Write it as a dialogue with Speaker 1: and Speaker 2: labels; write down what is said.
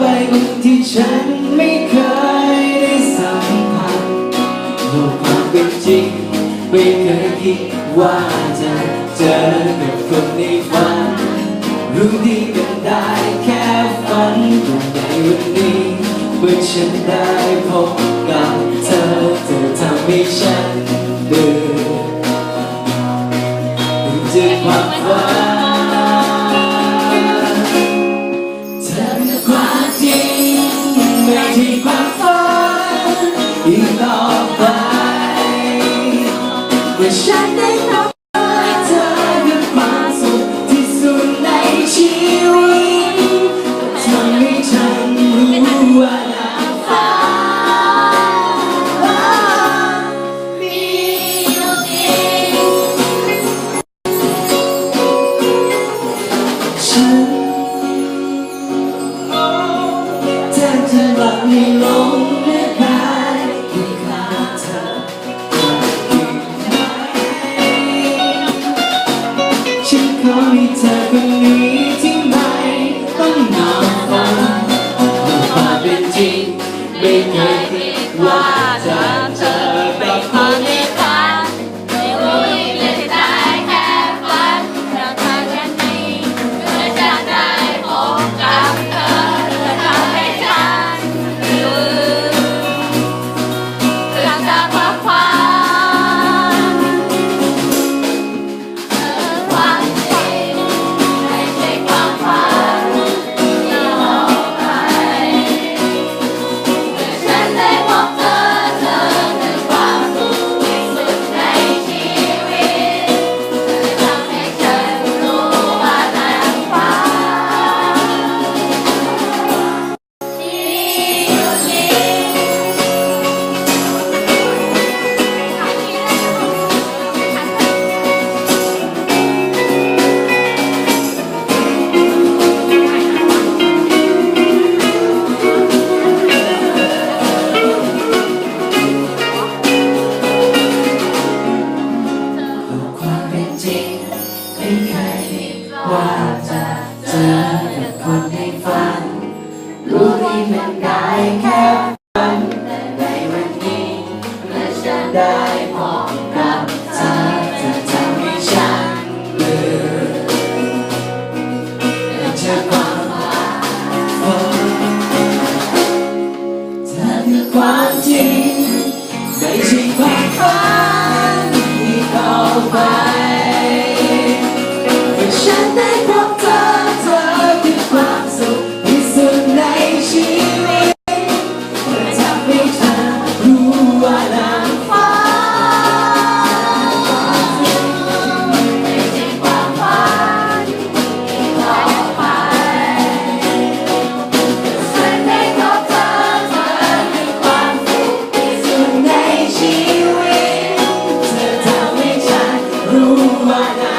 Speaker 1: ใบที่ฉันไม่เคยได้สัมผัสโลกความเป็นจริง ไม่เคยคิดว่าจะเจอกับคนในฝัน รู้ดีกันได้แค่ฝันตรงในวันนี้ เมื่อฉันได้พบกับเธอเธอทำให้ฉัน ไม่ลงไม่ที่ข้าเธอฉันขอให้เธอคนนี้ที่ไห
Speaker 2: นต้องนอน
Speaker 1: 带我到这站叫你相遇让这狂欢的光景随心狂欢你都可以我 Father.